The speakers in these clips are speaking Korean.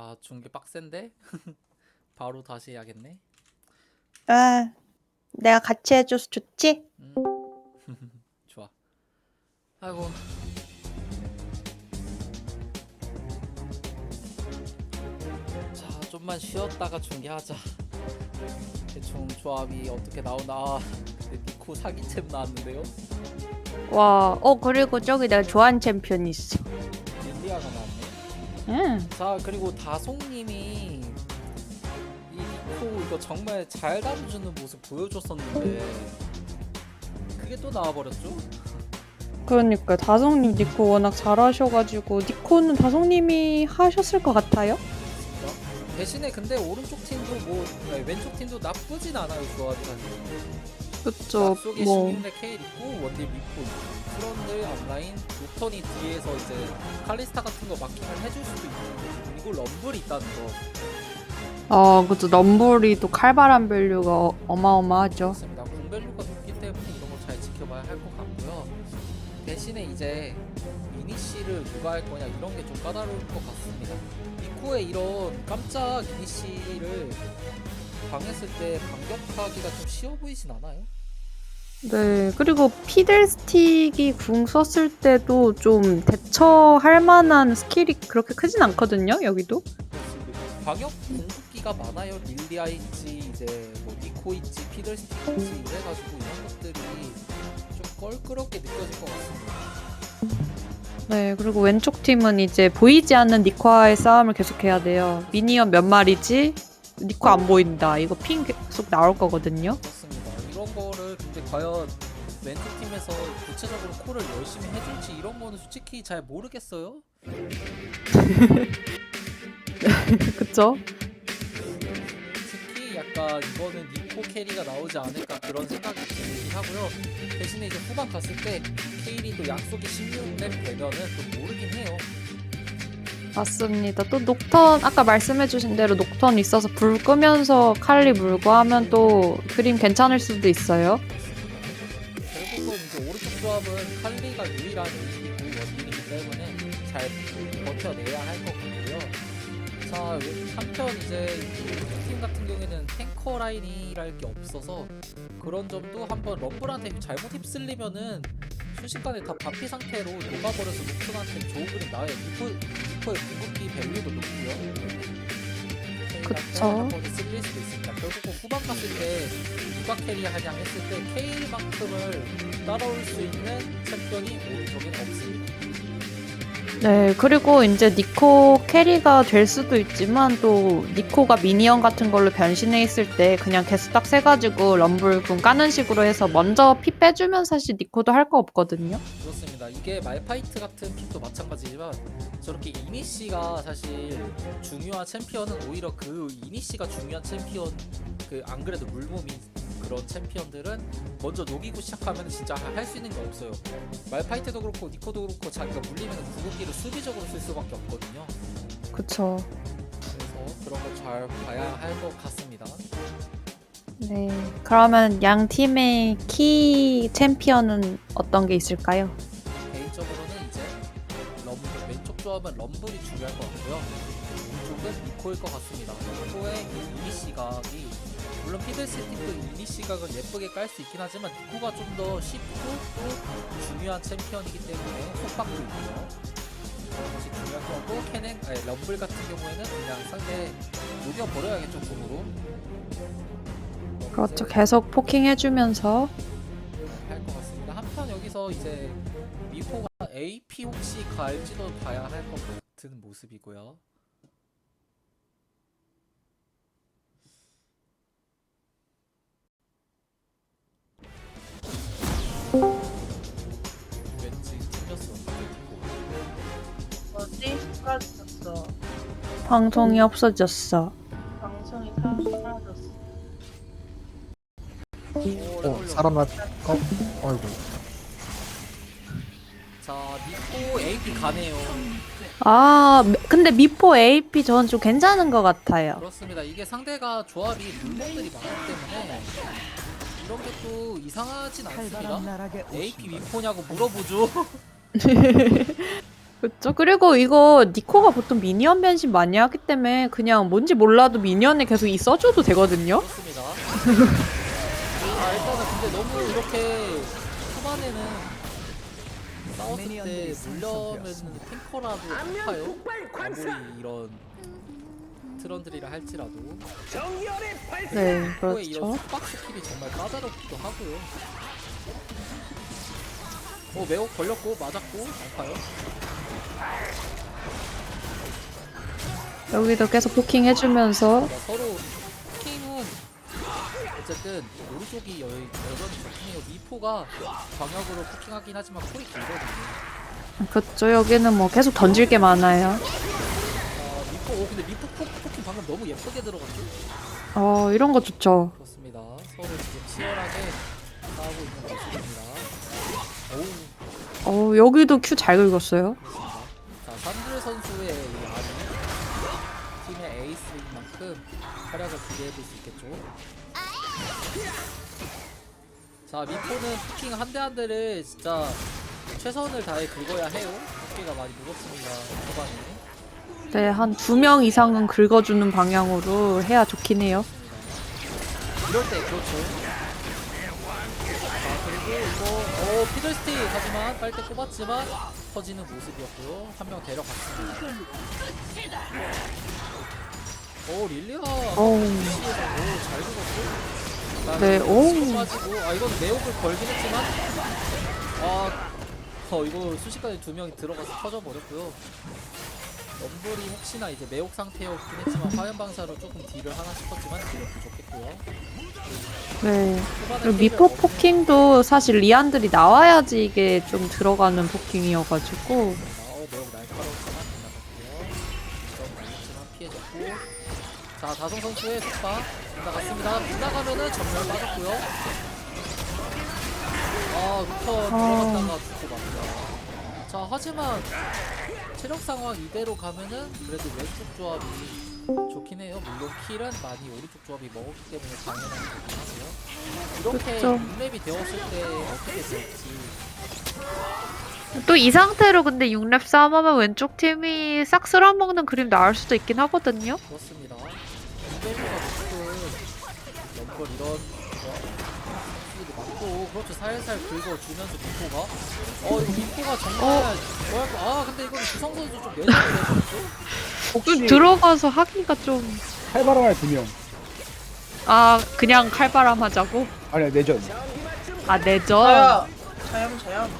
아 중계 빡센데? 바로 다시 해야겠네. 아, 내가 같이 해줘서 좋지? 음. 좋아. 아이고. 자, 좀만 쉬었다가 중계하자. 대충 조합이 어떻게 나오나. 아, 근데 니코 사기챔 나왔는데요. 와, 어, 그리고 저기 내가 좋아하는 챔피언 있어. 릴리아가 나왔네. 응. 자, 그리고 다송님이 이 니코 이거 정말 잘 다뤄주는 모습 보여줬었는데 그게 또 나와버렸죠? 그러니까 다성님 니코 워낙 잘하셔가지고 니코는 다성님이 하셨을 것 같아요. 대신에 근데 오른쪽 팀도 뭐 아니, 왼쪽 팀도 나쁘진 않아요 조합이 사실 그쵸. 앞쪽에 뭐 16대 케일 있고 원딜 미포 있고 트런들 앞라인 녹턴이 뒤에서 이제 칼리스타 같은 거 마킹을 해줄 수도 있고 그리고 럼블이 있다는 거 어, 그쵸. 넘블이 또 칼바람 밸류가 어, 어마어마하죠. 그렇습니다 공밸류가 높기 때문에 이런 거잘 지켜봐야 할 것 같고요 대신에 이제 이니시를 누가 할 거냐 이런 게 좀 까다로울 것 같습니다 니코의 이런 깜짝 이니시를 당했을 때 반격하기가 좀 쉬워 보이진 않아요? 네. 그리고 피들스틱이 궁 썼을 때도 좀 대처할 만한 스킬이 그렇게 크진 않거든요, 여기도. 광역 공급기가 많아요. 릴리아 있지, 이제 뭐 니코 있지, 피들스틱 있지 이래가지고 이런 것들이 좀 껄끄럽게 느껴질 것 같습니다. 네, 그리고 왼쪽 팀은 이제 보이지 않는 니코와의 싸움을 계속해야 돼요. 미니언 몇 마리지? 니코 안 보인다. 이거 핑 계속 나올 거거든요. 그렇습니다. 이런 거를 근데 과연 멘트 팀에서 구체적으로 콜을 열심히 해줄지 이런 거는 솔직히 잘 모르겠어요. 그쵸? 특히 약간 이거는 니코 캐리가 나오지 않을까 그런 생각이 들긴 하고요. 대신에 이제 후반 갔을 때 케일이 또 약속이 16렙 되면은 또 모르긴 해요. 맞습니다. 또 녹턴, 아까 말씀해주신 대로 녹턴 있어서 불 끄면서 칼리 물고 하면 또 그림 괜찮을 수도 있어요. 결국은 이제 오른쪽 조합은 칼리가 유일한 이기고 원딜이기 때문에 잘 버텨내야 할 것 같고요. 자 한편 이제 이팀 같은 경우에는 탱커 라인이랄 게 없어서 그런 점도 한번 럼블한테 잘못 휩쓸리면은 순식간에 다 바피 상태로 녹아버려서 녹턴한테 좋은 그림 나와요. 리퍼, 리퍼의 궁극기 밸류도 높고요. 그쵸. 쓸릴 수도 있습니다. 결국은 후반 갔을 때 누가 캐리하냐 했을 때 케일만큼을 따라올 수 있는 챔피언이 오른쪽엔 없습니다. 네, 그리고 이제 니코 캐리가 될 수도 있지만 또 니코가 미니언 같은 걸로 변신해 있을 때 그냥 개수 딱 세가지고 럼블 궁 까는 식으로 해서 먼저 피 빼주면 사실 니코도 할 거 없거든요. 그렇습니다. 이게 말파이트 같은 픽도 마찬가지지만 저렇게 이니시가 사실 중요한 챔피언은 오히려 그 이니시가 중요한 챔피언 그 안 그래도 물몸이 그런 챔피언들은 먼저 녹이고 시작하면 진짜 할 수 있는 게 없어요. 말파이트도 그렇고 니코도 그렇고 자기가 물리면 궁극기를 수비적으로 쓸 수밖에 없거든요. 그쵸. 그래서 그런 거 잘 봐야 할 것 같습니다. 네. 그러면 양 팀의 키 챔피언은 어떤 게 있을까요? 조합은 럼블이 중요할 것 같고요. 오른쪽은 니코일 것 같습니다. 니코의 이 이니시 각이 물론 피들스틱도 이니시 각은 예쁘게 깔 수 있긴 하지만 니코가 좀 더 쉽고 또 중요한 챔피언이기 때문에 속박도 있고요. 그런 것이 중요할 것 같고 캐넨 아니 럼블 같은 경우에는 그냥 상대 녹여 버려야겠죠 공으로. 그렇죠. 계속 포킹해주면서 할 것 같습니다. 한편 여기서 이제 미포가 AP 혹시 갈지도 봐야 할 것 같은 모습이고요. 왠지 튕겼어. 뭐지? 사라졌어. 방송이 없어졌어. 방송이 사라졌어. 어, 사람 나, 어, 아이고. 자, 미포 AP 가네요. 아, 미- 근데 미포 AP 저는 좀 괜찮은 것 같아요. 그렇습니다. 이게 상대가 조합이 물건들이 많기 때문에 이런 게 또 이상하진 않습니다. AP 미포냐고 물어보죠. 그렇죠. 그리고 이거 니코가 보통 미니언 변신 많이 하기 때문에 그냥 뭔지 몰라도 미니언에 계속 있어줘도 되거든요. 그렇습니다. 아 일단은 근데 너무 이렇게 초반에는 싸웠을 때 물려면 탱커라도 아파요. 아무리 이런 트런들이라 할지라도 네, 탱커의 이런 그렇죠. 속박 스킬이 정말 까다롭기도 하고요. 어 매혹 걸렸고 맞았고 아파요. 여기도 계속 포킹 해주면서 그러니까 서로 어쨌든 오른쪽이 여, 여전히 좋긴해요. 미포가 광역으로 쿠킹하긴 하지만 콜이 길거든요. 그렇죠. 여기는 뭐 계속 던질 게 많아요. 아, 미포, 오, 근데 미포 포, 포킹 방금 너무 예쁘게 들어갔죠? 어, 이런 거 좋죠. 그렇습니다. 서로 지금 치열하게 싸우고 있는 모습입니다. 오우, 어, 여기도 큐 잘 긁었어요. 그렇습니다. 자, 산들 선수의 이 아리 팀의 에이스인 만큼 활약을 기대해볼 수 있겠죠. 자, 미포는 포킹 한 대 한 대를 진짜 최선을 다해 긁어야 해요. 어깨가 많이 무겁습니다. 초반에. 네, 한 두 명 이상은 긁어주는 방향으로 해야 좋긴 해요. 이럴 때 그렇죠. 자 그리고 이거 어 피들스틱 하지만 빨대 꼽았지만 터지는 모습이었고요. 한 명 데려갔습니다. 오 릴리아 어우. 오잘 죽었고. 네, 오. 빠지고 아 이건 매혹을 걸긴 했지만 아 어, 이거 순식간에 두 명이 들어가서 터져 버렸고요. 럼블이 혹시나 이제 매혹 상태였긴 했지만 화염 방사로 조금 딜을 하나 싶었지만 딜은 부족했고요. 네. 초반에 그리고 미포 얻는 포킹도 사실 리안들이 나와야지 이게 좀 들어가는 포킹이어가지고 어, 매우 날카로웠지만 빗나갔고요. 좀 날렸지만 피해졌고. 자, 다성 선수의 속박 빗 나갔습니다. 빗나가면은 전멸 빠졌고요. 아, 루터 들어갔다가 죽고 맙니다. 자, 하지만 체력 상황 이대로 가면은 그래도 왼쪽 조합이 좋긴 해요. 물론 킬은 많이 오른쪽 조합이 먹었기 때문에 당연한 거긴 하고요. 이렇게 그쵸. 6렙이 되었을 때 어떻게 될지 또 이 상태로 근데 6렙 싸움하면 왼쪽 팀이 싹 쓸어먹는 그림 나올 수도 있긴 하거든요. 그렇습니다. 럼블 이런 수도 많고 그렇죠 살살 긁어 주면서 미포가 어 이거 미포가 정말 뭐랄까 아 근데 이건 주성 선수 좀 내줘야 되겠죠? 좀 들어가서 하기가 좀... 칼바람할 두 명. 아 그냥 칼바람 하자고? 아니야 내전. 아 내전? 자야 자염 자염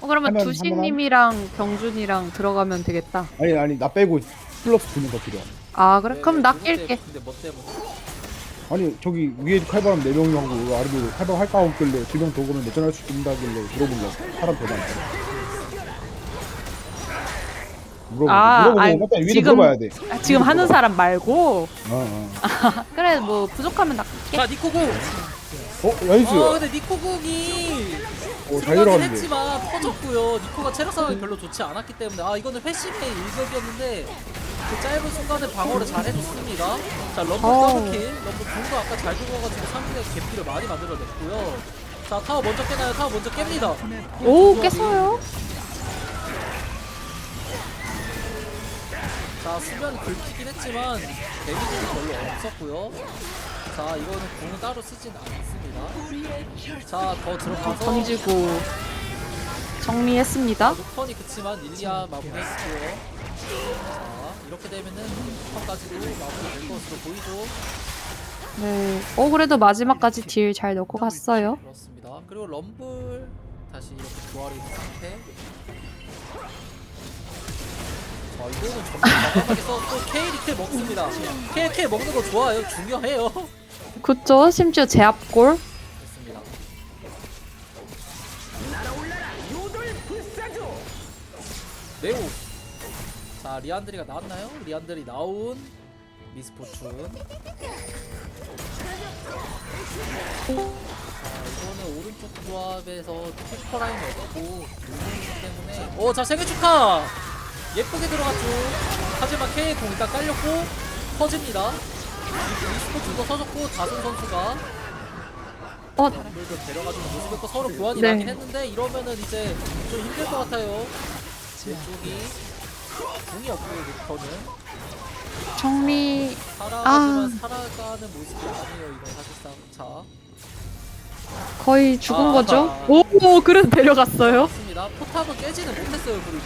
어, 그러면 하면 두식님이랑 경준이랑 들어가면 되겠다. 아니 아니 나 빼고 플러스 두명 더 필요해. 아 그래? 그럼 나 누구 때- 낄게. 근데 뭐 때문에? 아니 저기 위에 칼바람 네 명하고 아래도 칼바람 할까 없길래 두명 더 오면 내전할 수 있다길래 물어보려고 사람 더 많아. 물어보 아, 물어보고 아니, 일단 위로 지금- 물어봐야 돼. 아, 지금 하는 사람 말고 어, 어. 그래 뭐 부족하면 나 낄게. 자 니코국! 어 나이스. 어 근데 니코국이 잘 들어가긴 들어갔는데. 했지만 터졌고요. 니코가 체력 상황이 별로 좋지 않았기 때문에 아 이거는 회심의 일격이었는데 그 짧은 순간에 방어를 잘 해줬습니다. 자 럼블 어우. 더블킬, 럼블 궁도 아까 잘 들어가가지고 상대 개피를 많이 만들어냈고요. 자 타워 먼저 깨나요? 타워 먼저 깹니다. 오 깼어요? 자 수면 긁히긴 했지만 데미지는 별로 없었고요. 자 이거는 궁은 따로 쓰진 않습니다. 자 더 들어가서 던지고 정리했습니다. 루턴이 그치만 릴리아 마무리했고요. 자 이렇게 되면은 루턴까지도 마무리될 것으로 보이죠. 네. 어 그래도 마지막까지 딜 잘 넣고 갔어요. 그렇습니다. 그리고 럼블 다시 이렇게 있는 상태. 자 이거는 정말 과감하게 써또 케일이 킬 먹습니다. 킬 먹는 거 좋아요. 중요해요. 그쵸? 심지어 제압골. 자 리안드리가 나왔나요? 리안드리 나온 미스포춘. 자 이거는 오른쪽 조합에서 템퍼라인 없고 물리기 때문에. 어자 생일 축하! 예쁘게 들어갔죠? 하지만 K의 공 일단 깔렸고 터집니다. 미스포춘도 터졌고 다승 선수가 어. 럼블도 데려가주는 모습이었고 서로 교환이 네. 나긴 했는데 이러면은 이제 좀 힘들 것 같아요. 왼쪽이 궁이 없고요 리퍼는. 정리. 살아가지만 살아가는 모습이 아니에요 이건 사실상. 자. 거의 죽은 아, 거죠? 아. 오, 오 그래도 데려갔어요. 맞습니다. 포탑은 깨지는 못했어요 그리고.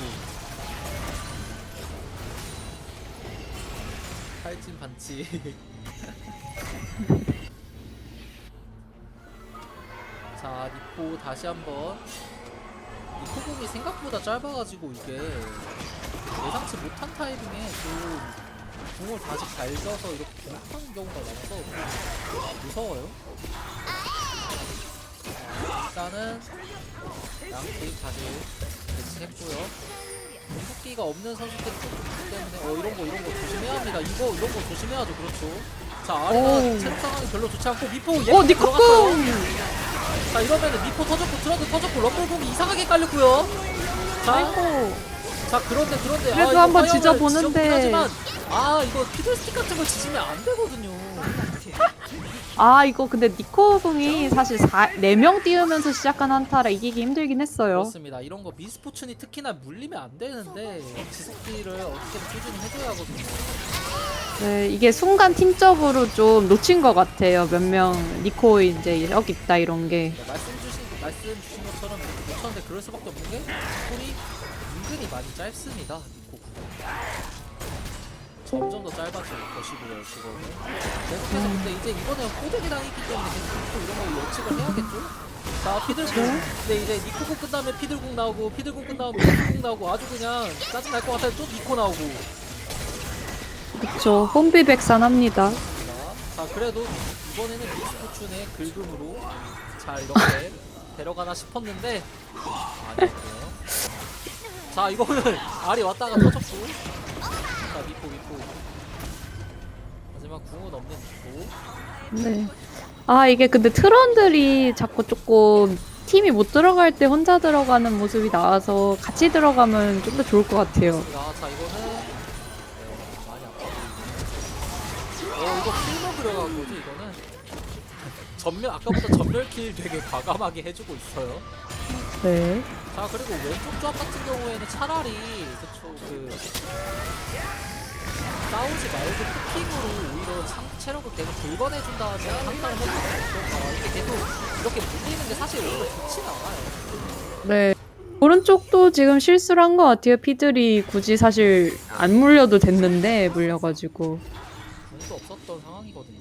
탈진 반치 자 니코 다시 한번 니코 공이 생각보다 짧아가지고 이게 예상치 못한 타이밍에 좀 궁을 다시 잘 써서 이렇게 공격하는 경우가 많아서 무서워요. 자, 일단은 양팀 다시 배치했고요. 공격기가 없는 선수들이 좀 있기 때문에 어 이런 거 이런 거 조심해야 합니다. 이거 이런 거 조심해야죠. 그렇죠. 자 오. 체력 상황이 별로 좋지 않고 미포 오, 니코 들어갔어요. 꿍! 자 이러면은 미포 터졌고 트런드 터졌고 럼블공이 이상하게 깔렸고요 자, 아이고. 자 그런데 그런데 그래도 이거 한번 지져보는데. 지져보긴 하지만 아 이거 피들스틱 같은 거 지지면 안 되거든요 아 이거 근데 니코궁이 사실 4, 4명 띄우면서 시작한 한타라 이기기 힘들긴 했어요. 그렇습니다 이런 거 미스포춘이 특히나 물리면 안 되는데 지속기를 어떻게든 꾸준히 해줘야 하거든요 네, 이게 순간 팀적으로 좀 놓친 것 같아요. 몇 명 니코 이제 여기 있다 이런 게. 네, 말씀 주신 말씀 주신 것처럼 이렇게 놓쳤는데 그럴 수밖에 없는 게 콜이 은근히 많이 짧습니다 니코 구가 점점 더 짧아지고 것이고요 그거는 계속해서 근데 이제 이번에 호되기 당했기 때문에 계속 또 이런 거 예측을 해야겠죠? 자 피들궁 근데 이제 니코궁 끝나면 피들궁 나오고 피들궁 끝나면 피들궁 나오고 아주 그냥 짜증 날 것 같아요 또 니코 나오고. 그쵸. 혼비백산합니다. 자 그래도 이번에는 미스포춘의 긁음으로 잘 이렇게 데려가나 싶었는데. 아니었고요. 자 이거는 알이 왔다가 터졌고. 자 미포 미포 마지막 궁은 없는 미포 네. 아 이게 근데 트런들이 자꾸 조금 팀이 못 들어갈 때 혼자 들어가는 모습이 나와서 같이 들어가면 좀 더 좋을 것 같아요. 야, 자 이거는 네, 많이 아파 어 이거 킬로 들어간 거지 이거는 전멸 아까보다 전멸킬 되게 과감하게 해주고 있어요 네. 자 그리고 왼쪽 조합 같은 경우에는 차라리 그쵸 그 싸우지 말고 포킹으로 오히려 상, 체력을 계속 긁어내준 다음에 한타를 해주는 어떤가 이렇게 계속 이렇게 물리는 게 사실 오히려 좋진 않아요 네. 오른쪽도 지금 실수를 한 것 같아요. 피들이 굳이 사실 안 물려도 됐는데 물려가지고. 궁도 없었던 상황이거든요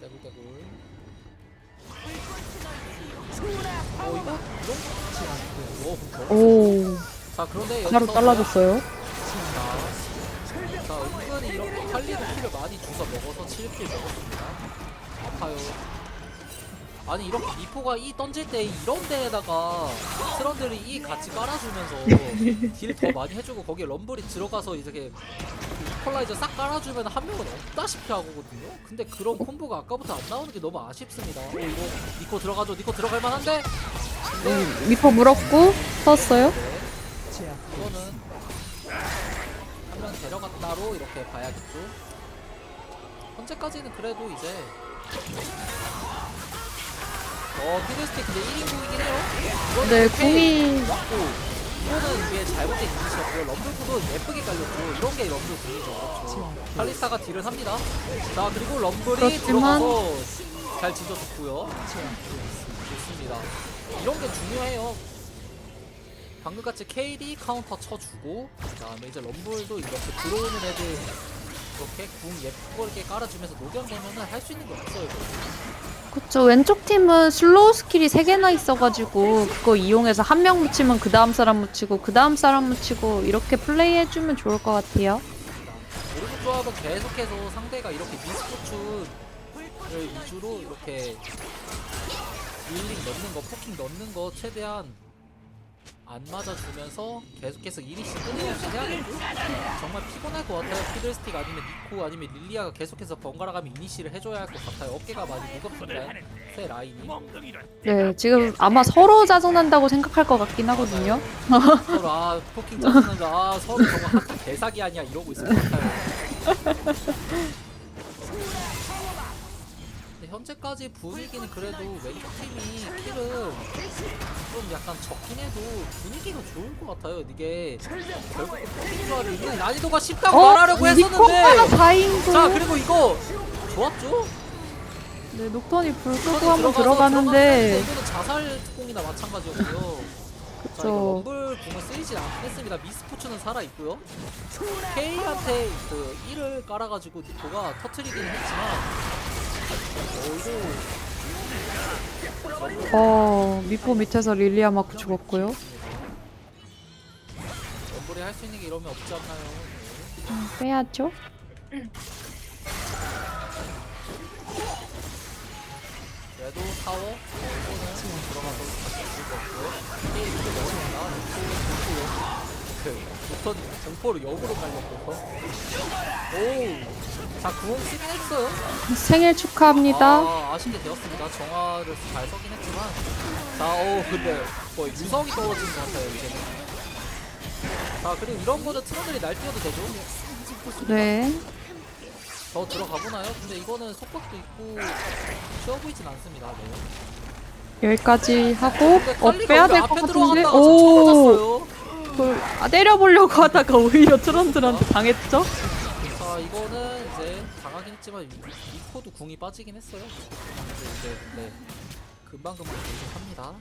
떼굴떼굴 어 이거 이런 거 좋지 않고 어, 어. 오. 자 그런데 바로 여기서 잘라줬어요. 많이 주워 먹어서 7킬 먹었습니다. 아파요. 아니 이렇게 미포가 이 던질 때 이런 데에다가 트런들이 이 같이 깔아주면서 딜 더 많이 해주고 거기에 럼블이 들어가서 이렇게 콜라이저 싹 깔아주면 한 명은 없다시피 하거든요. 근데 그런 콤보가 아까부터 안 나오는 게 너무 아쉽습니다. 어 이거 니코 들어가죠. 니코 들어갈 만한데. 네. 음, 미포 물었고 썼어요. 네. 이거는 한 명 데려갔다로 이렇게 봐야겠죠. 현재까지는 그래도 이제 어 피드스틱 근데 1인국이긴 해요. 이거는 네. 궁이 왔고 이거는 이게 잘못된 인식이었고요. 럼블구도 예쁘게 깔렸고 이런 게 럼블 궁이죠. 그렇죠. 칼리스타가 딜을 합니다. 자 그리고 럼블이 그렇지만- 들어가서 잘 진져줬고요. 좋습니다. 이런 게 중요해요. 방금같이 KD 카운터 쳐주고 그 다음에 이제 럼블도 이렇게 들어오는 애들 이렇게 궁 예쁘고 이렇게 깔아주면서 녹여내면은 할 수 있는 게 없어요. 그쵸. 왼쪽 팀은 슬로우 스킬이 3개나 있어가지고 그거 이용해서 한 명 묻히면 그 다음 사람 묻히고 그 다음 사람 묻히고 이렇게 플레이해주면 좋을 것 같아요. 오른쪽 조합은 계속해서 상대가 이렇게 미스포츠를 위주로 이렇게 릴링 넣는 거, 포킹 넣는 거 최대한 안 맞아주면서 계속해서 이니시 끊임없이 해야겠고 정말 피곤할 것 같아요. 피들스틱 아니면 니코 아니면 릴리아가 계속해서 번갈아가며 이니시를 해줘야 할 것 같아요. 어깨가 많이 무겁습니다. 새 라인이. 네, 지금 아마 서로 짜증난다고 생각할 것 같긴 하거든요. 서로 아 포킹 짜증난다. 아 서로 정말 한타 개사기 아니야 이러고 있을 것 같아요 현재까지 분위기는 그래도 왼쪽 팀이 킬은 좀 약간 적긴 해도 분위기가 좋을 것 같아요. 이게 결국 포킹조화를 있는 난이도가 쉽다고 어? 말하려고 니코가 했었는데 4인구. 자 그리고 이거 좋았죠? 네, 녹턴이 불 끄고 들어가서 한번 들어갔는데 들어가는데 이거는 자살 특공이나 마찬가지였고요. 자, 이거 그쵸. 럼블 궁을 쓰이지 않긴 했습니다. 미스포츠는 살아 있고요. K한테 그 1을 깔아가지고 니코가 터트리긴 했지만, 어어 미포 밑에서 릴리아 맞고 죽었고요. 럼블이 할 수 있는 게 이러면 없지 않나요? 음, 빼야죠. 그래도 타워 어, 이거는 들어가서 다시 죽을 것 이거 넣어준다. 니코 공포 그 우선 공포를 역으로 깔렸고. 오. 자 구원 쓰긴 했어요. 생일 축하합니다. 아, 아쉽게 되었습니다. 정화를 잘 서긴 했지만. 자, 어 근데 거의 유성이 떨어진 것 같아요, 이제는. 자, 그리고 이런 거는 트런들이 날뛰어도 되죠? 네. 더 들어가 보나요? 근데 이거는 속박도 있고 쉬워 보이진 않습니다. 네. 여기까지 하고 근데 어 빼야 여기 될것 앞에 같은데. 들어갔다가 오. 오. 그, 아, 때려보려고 하다가 오히려 트런들한테 당했죠? 자, 이거는 이제 당하긴 했지만 이- 이코도 궁이 빠지긴 했어요. 근데 이제 근데 금방 금방 계속합니다.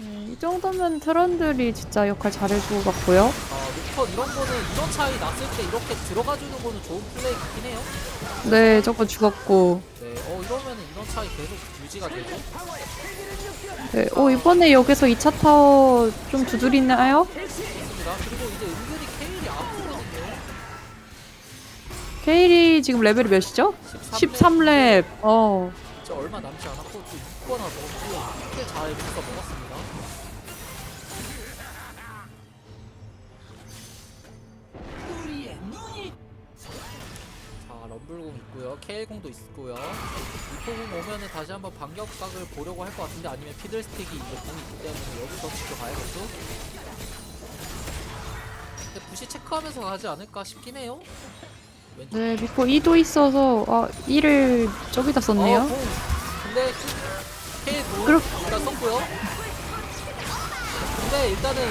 네, 이 정도면 트런들이 진짜 역할 잘해주고 갔고요. 아, 녹턴 이런 거는 이런 차이 났을 때 이렇게 들어가주는 거는 좋은 플레이 같긴 해요. 네, 저거 죽었고. 네, 어 이러면 은 이런 차이 계속 유지가 되죠. 네, 오, 이번에 여기서 2차 타워 좀 두드리나요? 케일이 지금 레벨이 몇이죠? 13렙. 어. 진짜 얼마 남지 않았고 또 6거나 먹었고 이렇게 잘 붙어 먹었습니다. 자 럼블공 있고요, 케일공도 있고요. 이코공 오면은 다시 한번 반격각을 보려고 할 것 같은데 아니면 피들스틱이 이제 공이 있기 때문에 여기서 지켜가야겠죠. 근데 부시 체크하면서 가지 않을까 싶긴 해요. 왼쪽 네, 미포 2도 있어서, 아, 2를 저기다 어, 썼네요. 공. 근데 K도 그렇- 일단 썼고요. 근데 일단은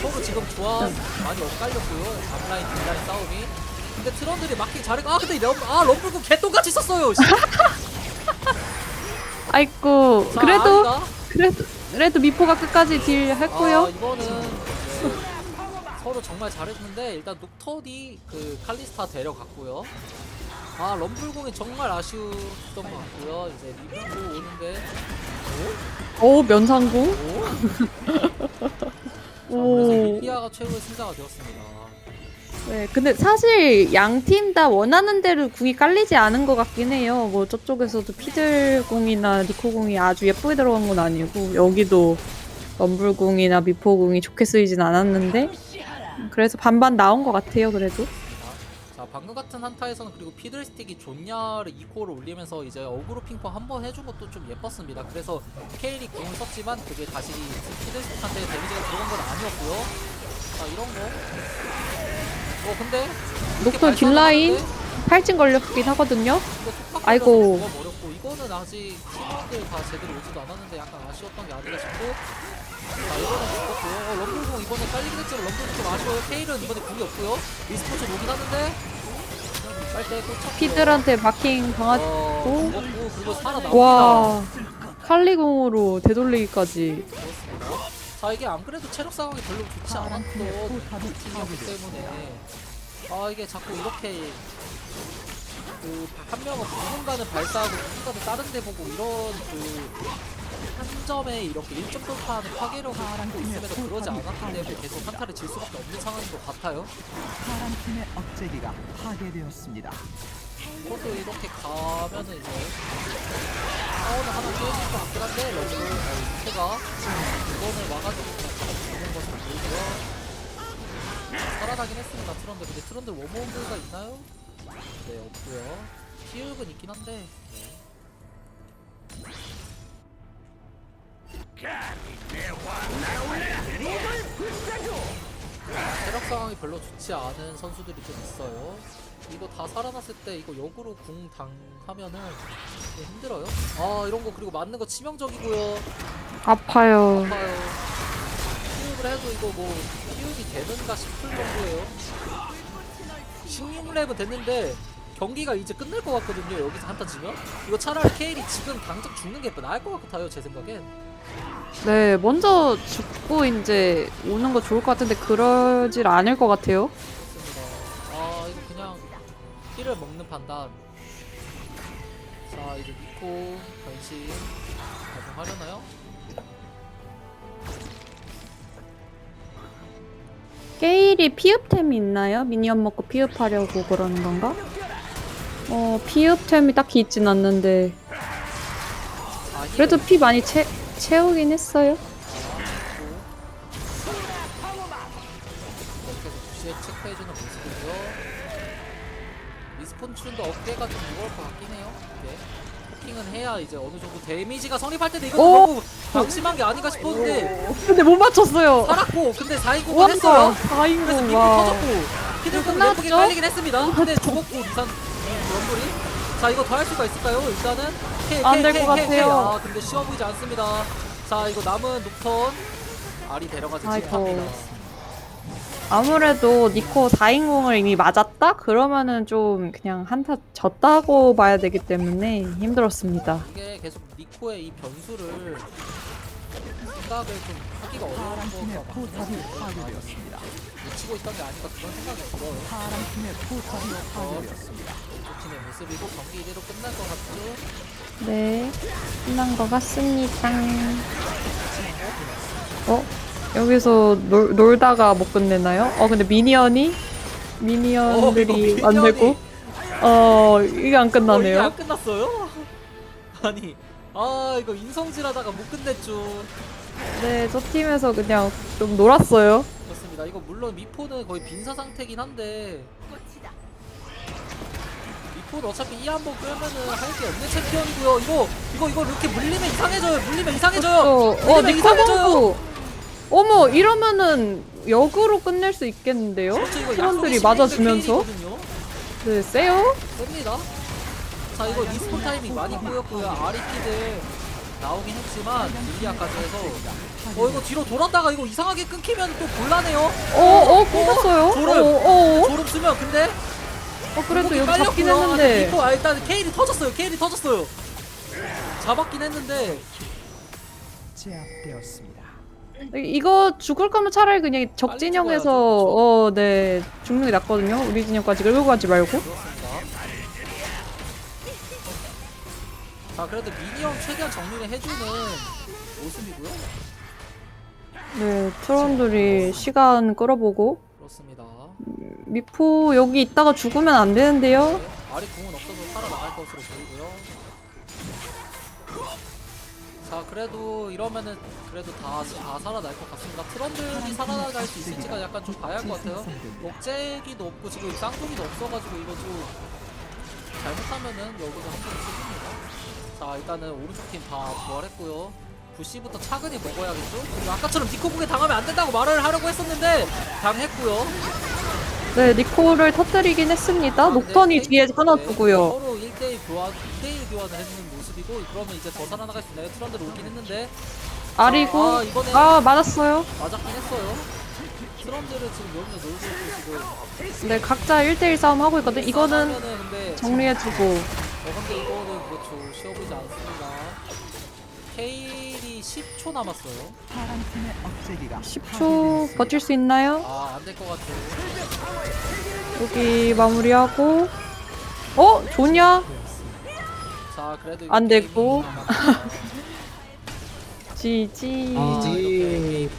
서로 지금 조합 많이 엇갈렸고요. 앞라인, 뒷라인 싸움이. 근데 트런들이 막히기 잘했고 아 근데 럼, 아 럼블군 개똥같이 썼어요. 씨. 아이고, 자, 그래도, 아니다. 그래도, 그래도 미포가 끝까지 딜아 했고요. 이거는 네, 서로 정말 잘했는데 일단 녹턴이 그 칼리스타 데려갔고요. 아 럼블공이 정말 아쉬웠던 것 같고요. 이제 리뷰도 오는데 오, 면상구. 오? 자, 그래서 오. 릴리아가 최고의 승자가 되었습니다. 네, 근데 사실 양 팀 다 원하는 대로 궁이 깔리지 않은 것 같긴 해요. 뭐 저쪽에서도 피들 궁이나 니코궁이 아주 예쁘게 들어간 건 아니고 여기도 럼블 궁이나 미포 궁이 좋게 쓰이진 않았는데 그래서 반반 나온 것 같아요. 그래도 자 방금 같은 한타에서는 그리고 피들스틱이 존냐를 2코어를 올리면서 이제 어그로 핑퐁 한 번 해준 것도 좀 예뻤습니다. 그래서 케일이 궁을 썼지만 그게 다시 피들스틱한테 데미지가 들어간 건 아니었고요. 자 이런 거. 어 근데 뒷라인 발사하는데 팔찐 걸렸긴 하거든요. 아이고. 이거는 아직 팀원들 다 제대로 오지도 않았는데 약간 아쉬웠던 게 아닌가 싶고 자 이거는 죽었고요 어, 럼블공 이번에 깔리긴 했지만 럼블공 좀 아쉬워요. 케일은 이번에 궁이 없고요. 미스포츠 오긴 하는데. 빨대 피들한테 마킹 당하고. 어, 죽었고 그리고 살아나옵니다. 와 칼리궁으로 되돌리기까지. 자 이게 안 그래도 체력 상황이 별로 좋지 않았던 팀이었기 때문에. 아 이게 자꾸 이렇게 그 한 명은 누군가는 발사하고 누군가는 다른 데 보고 이런 그 한 점에 이렇게 1점 돌파하는 파괴력을 갖고 있음에도 그러지 않았기 때문에 계속 한타를 질 수밖에 없는 상황인 것 같아요 파란 팀의 억제기가 파괴되었습니다. 그것도 이렇게 가면은 이제 사원을 하나 깨질 것 같긴 한데 러브 아니 제가 이번을 와가지고 그냥 잡아 죽는 것을 보이고요 살아나긴 했습니다 트런드 근데 트런드 워머운드가 있나요? 네 없고요 피읍은 있긴 한데 네. 체력 상황이 별로 좋지 않은 선수들이 좀 있어요. 이거 다 살아났을 때 이거 역으로 궁 당하면은 좀 힘들어요. 아 이런 거 그리고 맞는 거 치명적이고요. 아파요. 아파요. 피흡을 해도 이거 뭐 피흡이 되는가 싶을 정도예요. 16렙은 됐는데 경기가 이제 끝날 것 같거든요. 여기서 한타 지면 이거 차라리 케일이 지금 당장 죽는 게 나을 것 같아요. 제 생각엔. 네, 먼저 죽고 이제 오는 거 좋을 것 같은데 그러질 않을 것 같아요. 좋습니다. 아 이거 그냥 피를 먹는 판단. 자 이제 니코 변신 가동하려나요? 게일이 피읍템이 있나요? 미니언 먹고 피읍하려고 그러는 건가? 어, 피읍템이 딱히 있진 않는데 그래도 피 많이 채, 채우긴 했어요. 계속해서 주시에 체크해주는 모습이고요. 리스폰 춘도 어깨가 좀 무거울 것 같긴 해요. 네. 해야 이제 어느 정도 데미지가 성립할 텐데 이거 오! 너무 방심한 게 아닌가 싶었는데 근데 못 맞췄어요. 살았고 근데 4인공을 와, 했어요. 그래서 4인공 미국 와. 터졌고 피들공 끝났죠? 예쁘게 깔리긴 했습니다. 근데 죽었고 리산 런블이 자 이거 더 할 수가 있을까요? 일단은 안 될 것. 같아요. 아 근데 쉬워 보이지 않습니다. 자 이거 남은 녹턴 알이 데려가지 아이고. 못합니다. 아무래도 니코 4인공을 이미 맞았다? 그러면은 좀 그냥 한타 졌다고 봐야 되기 때문에 힘들었습니다. 이게 계속 니코의 이 변수를 생각을 좀 하기가 어려운 파란팀의 거가 포탑이 많아서 파괴되었습니다. 놓치고 있던 게 아닌가 그런 생각이 들어요. 파란팀의 포탑이 파괴되었습니다. 두 팀의 모습이고 경기 이대로 끝날 것 같죠? 네, 끝난 것 같습니다. 어? 여기서 놀, 놀다가 못 끝내나요? 어, 근데 미니언이? 미니언들이 어, 안 미니언이- 되고? 어, 이게 안 어, 이게 끝나네요. 안 끝났어요? 아니 아 이거 인성질하다가 못 끝냈죠. 네, 저 팀에서 그냥 좀 놀았어요. 그렇습니다. 이거 물론 미포는 거의 빈사 상태긴 한데 미포는 어차피 이 한 번 끌면은 할 게 없는 챔피언이고요. 이거 이거 이거 이렇게 물리면 이상해져요. 물리면 이상해져요. 또, 어, 물리면 니코 이상해져요. 공부! 어머, 이러면은 역으로 끝낼 수 있겠는데요? 그렇죠, 이거 팀원들이 맞아주면서? 네, 세요? 셉니다. 자 이거 리스폰 타이밍 많이 꼬였고요. 아리키들 나오긴 했지만 릴리아까지 해서 어 이거 뒤로 돌았다가 이거 이상하게 끊기면 또 곤란해요. 어, 어, 끊겼어요? 어, 어, 어. 졸업 쓰면 근데 어, 그래도 여기 잡긴. 아, 했는데. 아, 일단 케일이 터졌어요. 케일이 터졌어요. 잡았긴 했는데 제압되었습니다. 이거 죽을 거면 차라리 그냥 적진영에서 어, 네 죽는 게 낫거든요. 우리 진영까지 끌고 가지 말고. 자 그래도 미니언 최대한 정리를 해주는 모습이고요. 네 트론들이 시간 끌어보고 그렇습니다. 미포 여기 있다가 죽으면 안 되는데요. 네, 아리 공은 없어서 살아나갈 것으로 보이고요. 자 그래도 이러면은 그래도 다, 다 살아날 것 같습니다. 트런들이 살아나갈 수 있을지가 약간 좀 봐야 할 것 같아요. 목재기도 없고 지금 쌍둥이도 없어가지고 이거 좀 잘못하면은 여기서 한번 쓰집니다. 자 일단은 오른쪽 팀 다 부활했고요. 부시부터 차근히 먹어야겠죠? 아까처럼 니코국에 당하면 안 된다고 말을 하려고 했었는데 당했고요. 네 니코를 터뜨리긴 했습니다. 녹턴이 네, 뒤에 하나 네, 두고요. 서로 1대1 교환, 2대1 교환을 해주는 모습이고 그러면 이제 더 살아나갈 수 있나요? 트런들 오긴 했는데 아리고 아, 이번에 아 맞았어요. 맞았긴 했어요. 트런들은 지금 여기서 놀고 있고 지금 네 각자 1대1 싸움 하고 있거든. 이거는 싸우면은 근데 정리해주고. 어 근데 이거는 그렇죠 쉬워 보이지 않습니다. 케일이 10초 남았어요. 파란팀의 억제기가 10초 버틸 수 있나요? 아 안 될 것 같아요. 여기 마무리하고. 어 좋냐? 자 그래도 이거 안 게임이 됐고. 남았습니다. 지지. 아. 이렇게